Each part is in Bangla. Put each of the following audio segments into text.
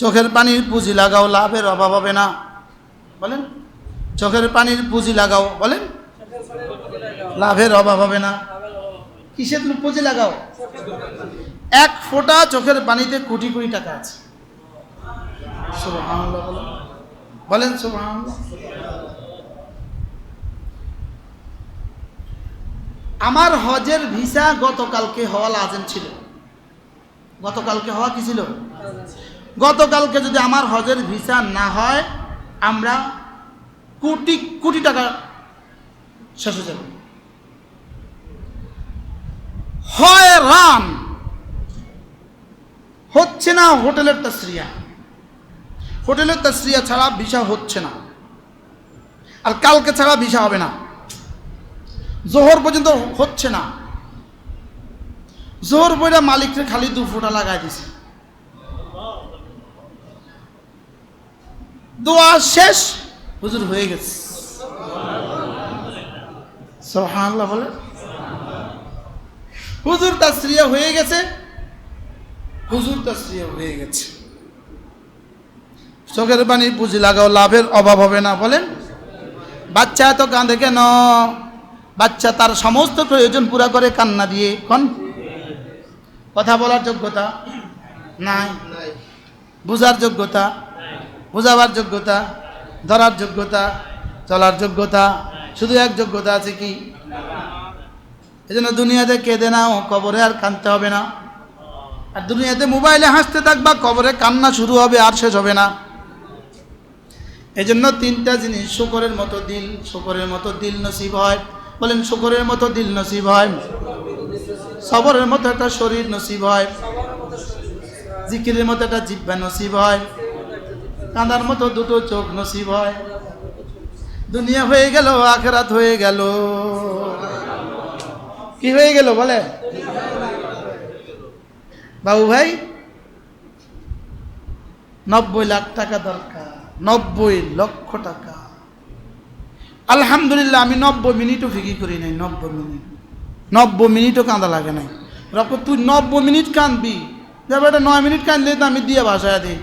চোখের পানির পুঁজি লাগাও, লাভের অভাব হবে না। বলেন? চোখের পানির পুঁজি লাগাও, বলেন? লাভের অভাব হবে না। কিসের পুঁজি লাগাও? এক ফোঁটা চোখের পানিতে কোটি কোটি টাকা আছে। বলেন। আমার হজের ভিসা গতকালকে হওয়া লাজেম ছিল। গতকালকে হওয়া কি ছিল? গতকালকে যদি আমার হজের ভিসা না হয়, আমরা কোটি কোটি টাকা শেষ হয়ে যাবে। হয় রান হচ্ছে না হোটেলের তসরিয়া। হোটেলের তসরিয়া ছাড়া ভিসা হচ্ছে না। আর কালকে ছাড়া ভিসা হবে না। জোহর পর্যন্ত হচ্ছে না। জোহর বইটা মালিককে খালি দু ফোঁটা লাগাই দিছে। দোয়া শেষ। হুজুর হয়ে গেছে। বলে। হুজুর তাসরিয়া হয়ে গেছে। হুজুর তাসরিয়া হয়ে গেছে। চোখের পানি পুঁজি লাগাও, লাভের অভাব হবে না বলেন। বাচ্চা এত কাঁদে কেন? বাচ্চা তার সমস্ত প্রয়োজন পুরা করে কান্না দিয়ে, কন? কথা বলার যোগ্যতা? নাই। বুঝার যোগ্যতা? বুঝাবার যোগ্যতা, ধরার যোগ্যতা, চলার যোগ্যতা, শুধু এক যোগ্যতা আছে কি? এই জন্য দুনিয়াতে কেঁদে নাও, কবরে আর কাঁদতে হবে না। আর দুনিয়াতে মোবাইলে হাসতে থাকবা, কবরে কান্না শুরু হবে, আর শেষ হবে না। এই জন্য তিনটা জিনিস, শুকরের মতো দিল, শুকরের মতো দিল নসিব হয়। বলেন, শুকরের মতো দিল নসিব হয়। সবরের মতো একটা শরীর নসিব হয়। জিকিরের মতো একটা জিব্বা নসিব হয়। কাঁদার মতো দুটো চোখ নসিব হয়। দুনিয়া হয়ে গেল, আখেরাত হয়ে গেল। কি হয়ে গেল বলে? বাবু ভাই, নব্বই লাখ টাকা দরকার, নব্বই লক্ষ টাকা। আলহামদুলিল্লাহ, আমি নব্বই মিনিটও ফিকি করি নাই, নব্বই মিনিট। নব্বই মিনিটও কাঁদা লাগে নাই। রক তুই নব্বই মিনিট কাঁদবি। যাবে নয় মিনিট কাঁদলে তো আমি দিয়ে বাসায় দিই।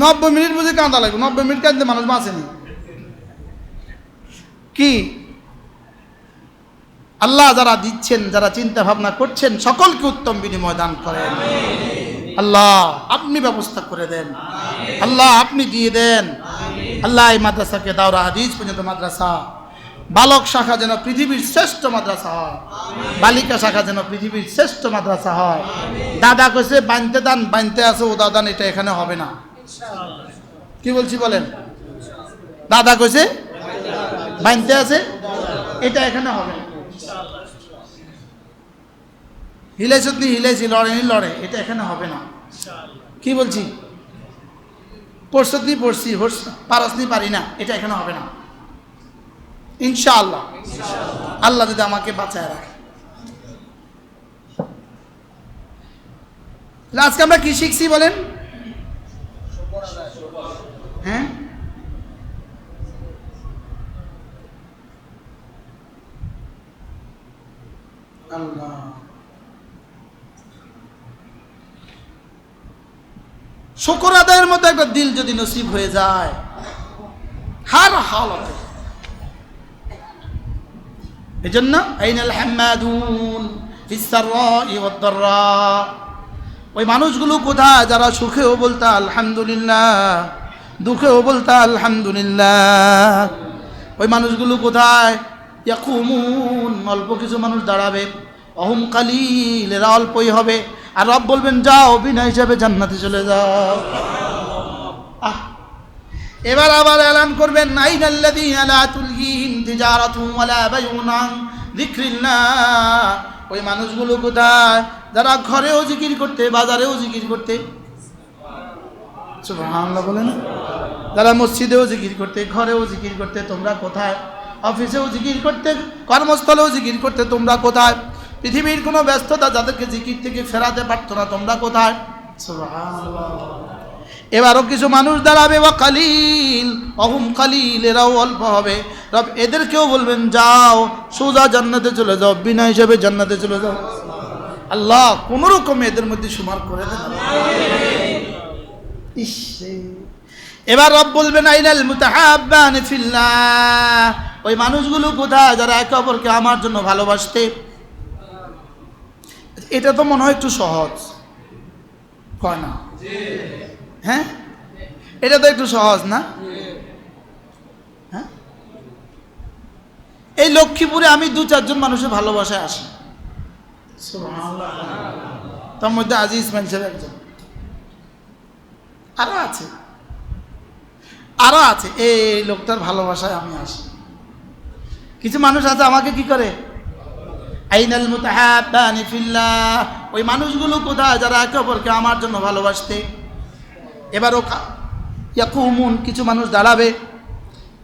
নব্বই মিনিট বুঝে কাঁদা লাগবে, নব্বই মিনিট কাঁদলে মানুষ বাঁচেনি। কি? আল্লাহ যারা দিচ্ছেন, যারা চিন্তা ভাবনা করছেন, সকলকে উত্তম বিনিময় দান করেন। আল্লাহ, আপনি ব্যবস্থা করে দেন। আল্লাহ, আপনি দিয়ে দেন। আল্লাহ, এই মাদ্রাসাকে দাওরা হাদিস পর্যন্ত মাদ্রাসা। বালক শাখা যেন পৃথিবীর শ্রেষ্ঠ মাদ্রাসা হয়। বালিকা শাখা যেন পৃথিবীর শ্রেষ্ঠ মাদ্রাসা হয়। দাদা কইছে বানতে দান বানতে আছে ও দাদান এটা এখানে হবে না। কি বলছি বলেন? দাদা কইছে বানতে আছে এটা এখানে হবে না। হিলাইছ তুই হিলাইছি লড়ে নি লড়ে এটা এখানে হবে না। কি বলছি? পড়ছত নি পড়ছি পারস নি পারি না এটা এখানে হবে না। ইনশাআল্লাহ। আল্লাহ যদি আমাকে বাঁচায় রাখে। আজকে আমরা কি শিখছি বলেন? হ্যাঁ? শুকর আদায়ের মতো একটা দিল যদি নসিব হয়ে যায়, হার হালতে এই জন্য আইনাল হাম্মাদুন ওই মানুষগুলো কোথায়? যারা সুখেও বলতা, আলহামদুলিল্লাহ দুঃখেও বলতা, আলহামদুলিল্লাহ ওই মানুষগুলো কোথায়? ইয়াকুমুন অল্প কিছু মানুষ দাঁড়াবে। অহম কালিল এরা অল্পই হবে। আর রব বলবেন, যাও, বিনা হিসাবে জান্নাতে চলে যাও। আহ। এবার আবার এলান করবেন, আইনাল্লাযীনা লা তুলহিহিম তিজারাতুন ওই মানুষগুলো কোথায়? যারা ঘরেও জিকির করতে, বাজারেও জিকির করতে। বলেন যারা মসজিদেও জিকির করতে, ঘরেও জিকির করতে, তোমরা কোথায়? অফিসেও জিকির করতে, কর্মস্থলেও জিকির করতে, তোমরা কোথায়? পৃথিবীর কোনো ব্যস্ততা যাদেরকে জিকির থেকে ফেরাতে পারতো না, তোমরা কোথায়? এবারও কিছু মানুষ দাঁড়াবে বা কালিল, অহুম কালিল, এরাও অল্প হবে। রব, এদেরকেও বলবেন, যাও, সোজা জান্নাতে চলে যাও, বিনা হিসেবে জান্নাতে চলে যাও। আল্লাহ কোন রকম এদের মধ্যে সুমার করে এবার রব বলবেন, আইনাল মুতাহাব্বান ফিল্লাহ। ওই মানুষগুলো কোথায়? যারা একে অপরকে আমার জন্য ভালোবাসতে। এটা তো মনে হয় একটু সহজ। কয় না? হ্যাঁ? এটা তো একটু সহজ, না? হ্যাঁ? এই লক্ষ্মীপুরে আমি দু চারজন মানুষের ভালোবাসায় আসি। তার মধ্যে আজি ইসমাইল সাহেব একজন। আরও আছে। আরও আছে। এই লোকটার ভালোবাসায় আমি আসি। কিছু মানুষ আছে আমাকে কি করে? আইনাল মুতাহাব্বানি ফিল্লাহ। ওই মানুষগুলো কোথায়? যারা একে অপরকে আমার জন্য ভালোবাসতে। এবার ও কা- ইয়াকুমুন, কিছু মানুষ দাঁড়াবে।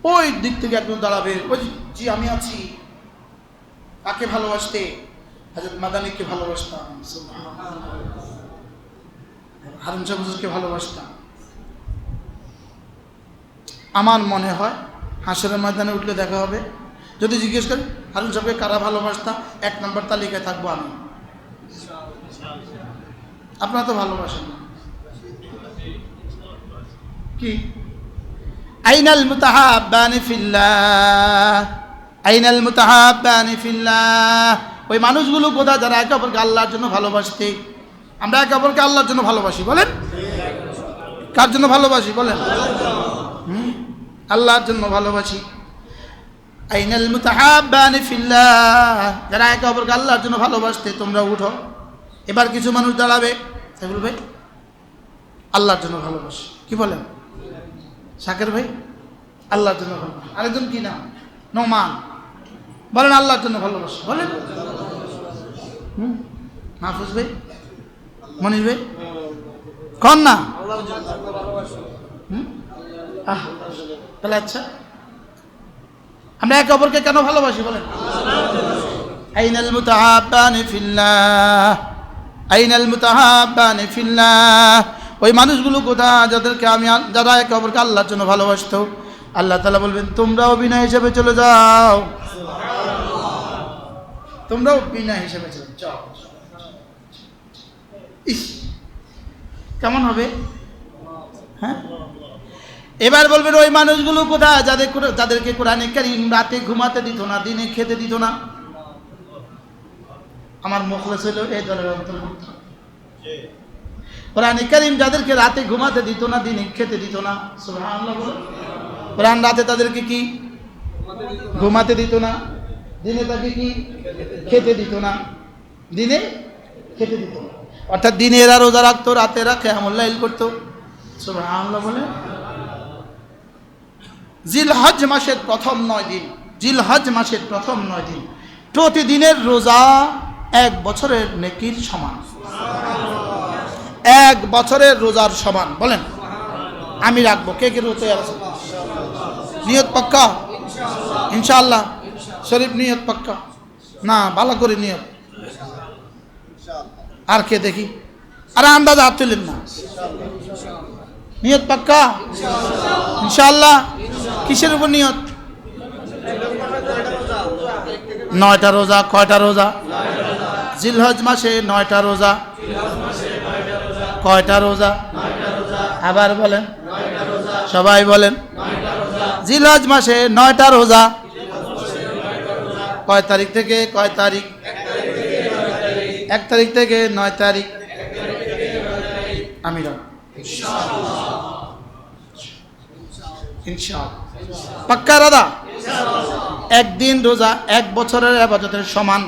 ওই দিক থেকে একজন দাঁড়াবে। ওই জি, আমি আছি। কাকে ভালোবাসতে? হাজরত মাদানিকে ভালোবাসতাম। হারুন সাহুজুরকে ভালোবাসতাম। আমার মনে হয় হাসরের ময়দানে উঠলে দেখা হবে। যদি জিজ্ঞেস করি হারুন সাহেবকে কারা ভালোবাসতাম এক নম্বর তালিকায় থাকব আমি। আপনারা তো ভালোবাসেন না। কি? আইনাল মুতাহাব্বানি ফিল্লাহ। আইনাল মুতাহাব্বানি ফিল্লাহ। ওই মানুষগুলো কোথা যারা একে অপরকে আল্লাহর জন্য ভালোবাসতে, আমরা একে অপরকে আল্লাহর জন্য ভালোবাসি, বলেন। কার জন্য ভালোবাসি, বলেন? আল্লাহর জন্য ভালোবাসি। আইনাল মুতাহাব্বানি ফিল্লাহ। যারা একে অপরকে আল্লাহর জন্য ভালোবাসতে, তোমরা উঠো। এবার কিছু মানুষ দাঁড়াবে। তাই বলবে, আল্লাহর জন্য ভালোবাসি। কি বলেন? শাকের ভাই? আল্লাহর জন্য ভালোবাসি আরেকজন কি নাম? নোমান। বলেন আল্লাহর জন্য ভালোবাসি। বলেন। হুম? মাহফুজ ভাই? মনির ভাই? কন না? তাহলে আচ্ছা। আমরা একে অপরকে কেন ভালোবাসি, বলেন? আইনাল মুতাহাব্বানি ফিল্লাহ। আইনাল মুতাহাব্বানি ফিল্লাহ। ওই মানুষগুলো কোথা যাদেরকে আমি যারা একে অপরকে আল্লাহর জন্য ভালোবাসত। আল্লাহ তালা বলবেন, তোমরাও বিনা হিসেবে চলে যাও। তোমরাও বিনা হিসেবে চলে যাও। ইস, কেমন হবে? হ্যাঁ? এবার বলবেন, ওই মানুষগুলো কোথায়? যাদের যাদেরকে কোরআনে কারিম রাতে ঘুমাতে দিত না, দিনে খেতে দিত না। আমার মুখলেস ছিল এই দলের অন্তর্ভুক্ত। কোরআনে কারিম যাদেরকে রাতে ঘুমাতে দিত না, দিনে খেতে দিত না। কোরআন রাতে তাদেরকে কি? ঘুমাতে দিত না, দিনে তাকে কি? খেতে দিত না, দিনে খেতে দিত না। অর্থাৎ দিনে এরা রোজা রাখতো, রাতে এরা কেমন করতো, সুবহানাল্লাহ বলে জিলহজ মাসের প্রথম নয় দিন, জিলহজ মাসের প্রথম নয় দিন। প্রতিদিনের রোজা এক বছরের নেকির সমান। এক বছরের রোজার সমান, বলেন। আমি রাখব। কে কে রোজা আছে? নিয়ত পাক্কা? ইনশাআল্লাহ। শরীফ নিয়ত পাক্কা? না, ভালো করে নিয়ত। আর কে দেখি? আরে আন্দাজ হাত তুলেন না। নিয়ত পাক্কা? ইনশাআল্লাহ। কিসের উপর নিয়ত? নয়টা রোজা, কয়টা রোজা? জিলহজ মাসে নয়টা রোজা। কয়টা রোজা? আবার বলেন। সবাই বলেন। জিলহজ মাসে নয়টা রোজা? কয় তারিখ থেকে কয় তারিখ? এক তারিখ থেকে নয় তারিখ। আমি পাক্কা রাদা একদিন রোজা এক বছরের আবাদতের সমান।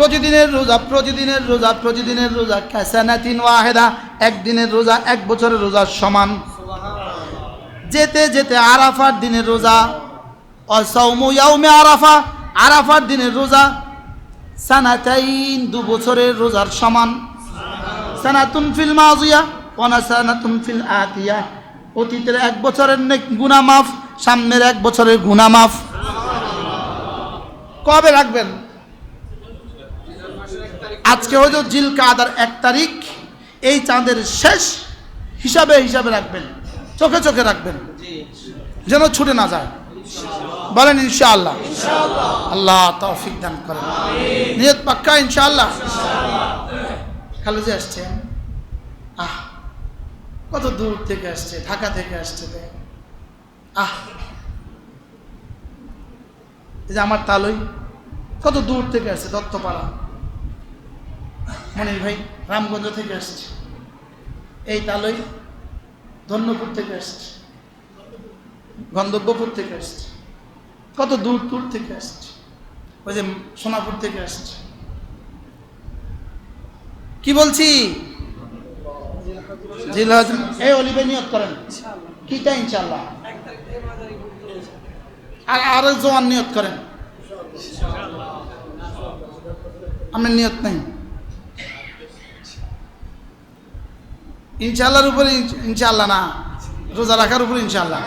প্রতিদিনের রোজা প্রতিদিনের রোজা প্রতিদিনের রোজা, কাসানাতিন ওয়াহেদা, একদিনের রোজা, এক বছরের রোজার সমান। যেতে যেতে আরাফার দিনের রোজা অসৌম আরাফা, আরাফার দিনের রোজা, সানাতাইন দু বছরের রোজার সমান। সানাতুন ফিল মাজিয়া ওয়ানা সানাতুন ফিল আতিয়া। অতীতের এক বছরের গুনাহ মাফ, সামনের এক বছরের গুনাহ মাফ। কবে রাখবেন? আজকে হয়তো জিল কাদার এক তারিখ, এই চাঁদের শেষ হিসাবে হিসাবে রাখবেন, চোখে চোখে রাখবেন, যেন ছুটে না যায়। বলেন ইনশাআল্লাহ। আল্লাহ তৌফিক দান করেন। নিয়ত পাক্কা ইনশাআল্লাহ। খালুজি আসছেন আহ, কত দূর থেকে আসছে, ঢাকা থেকে আসছে। আহ। এই যে আমার তালই, কত দূর থেকে আসছে, দত্তপাড়া। মনির ভাই রামগঞ্জ থেকে আসছে। এই তালই ধন্যপুর থেকে আসছে। গন্ধব্যপুর থেকে আসছে। কত দূর দূর থেকে আসছে। ওই যে সোনাপুর থেকে আসছে। কি বলছি? এই অলিবে নিয়ত করেন। কিটা ইনশাল্লাহ আর আরও জোয়ান নিয়ত করেন। আমার নিয়ত নেই। ইনশাল্লাহর উপরে ইনশাল্লাহ না, রোজা রাখার উপরে ইনশাল্লাহ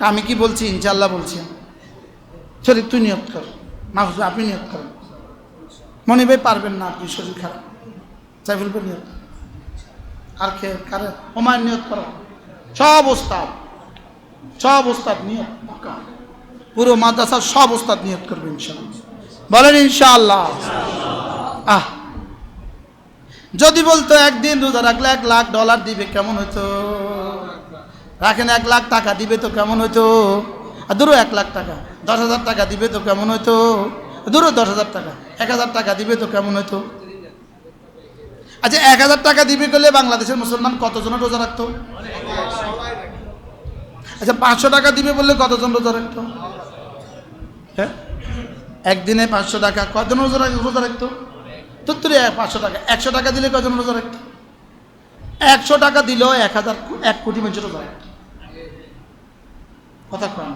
আমি কি বলছি? ইনশাল্লাহ বলছি। শরীর তুই নিয়ত কর মাহফুজ আপনি নিয়ত করেন। মনে ভাই পারবেন না আপনি, শরীর খারাপ। সাইফুল ভাই নিয়ত। আর কে? কারে? হুমায়ুন নিয়ত করো। সব ওস্তাদ সব ওস্তাদ নিয়ত পুরো মাদ্রাসার সব ওস্তাদ নিয়ত করবে ইনশাল্লাহ বলেন ইনশাআল্লাহ। আহ। যদি বলতো একদিন রোজা রাখলে এক লাখ ডলার দিবে, কেমন হতো রাখেন এক লাখ টাকা, দিবে তো কেমন হতো আর দূরও এক লাখ টাকা, দশ হাজার টাকা দিবে তো কেমন হতো দূরও দশ হাজার টাকা, এক হাজার টাকা দিবে তো কেমন হতো আচ্ছা এক হাজার টাকা দিবে করলে বাংলাদেশের মুসলমান কতজন রোজা রাখতো? আচ্ছা পাঁচশো টাকা দিবে বললে কতজন রোজা রাখতো? হ্যাঁ? একদিনে পাঁচশো টাকা কতজন রোজা রোজা রাখতো? তুত্তরি পাঁচশো টাকা। একশো টাকা দিলে কজন রোজা রাখতো? একশো টাকা দিলেও এক হাজার, এক কোটি মানুষের রোজা রাখতো। কথা কম।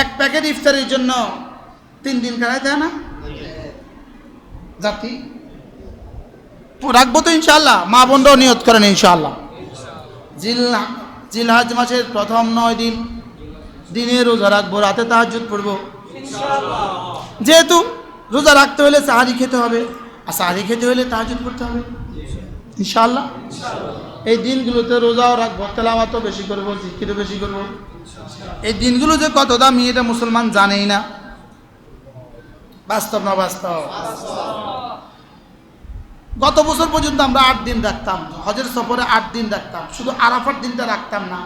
এক প্যাকেট ইফতারির জন্য তিন দিন খারাই দেয় না? জাতি? রাখব তো ইনশাল্লাহ মা বোনরাও নিয়ত করেন ইনশাল্লাহ জিল জিলহাজ মাসের প্রথম নয় দিন দিনে রোজা রাখব রাতে তাহাজুদ পড়ব। যেহেতু রোজা রাখতে হলে সাহারি খেতে হবে আর সাহারি খেতে হলে তাহাজুদ পড়তে হবে। ইনশাল্লাহ এই দিনগুলোতে রোজাও রাখব তেলাওয়াতও বেশি করব জিকিরও বেশি করব। এই দিনগুলো যে কত দামি এটা মুসলমান জানেই না। বাস্তব না বাস্তব? গত বছর পর্যন্ত আমরা আট দিন রাখতাম হজের সফরে আট দিন রাখতাম শুধু আরাফার দিনটা রাখতাম না।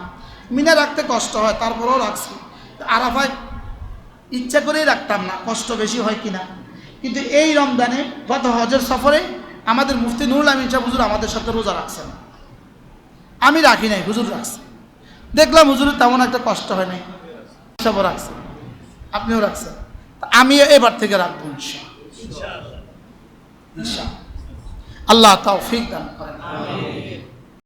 মিনা রাখতে কষ্ট হয়, তারপরেও রাখছি। আরাফায় ইচ্ছা করেই রাখতাম না, কষ্ট বেশি হয় কিনা। কিন্তু এই রমজানে গত হজের সফরে আমাদের মুফতি নুরুল আমিন সাহেব হুজুর আমাদের সাথে রোজা রাখছেন। আমি রাখি নাই, হুজুর রাখছে। দেখলাম হুজুরের তেমন একটা কষ্ট হয় নাই। সব রাখছে। আপনিও রাখছেন। আমি এবার থেকে রাখব ইনশা আল্লাহ তাও ফিক দান করেন।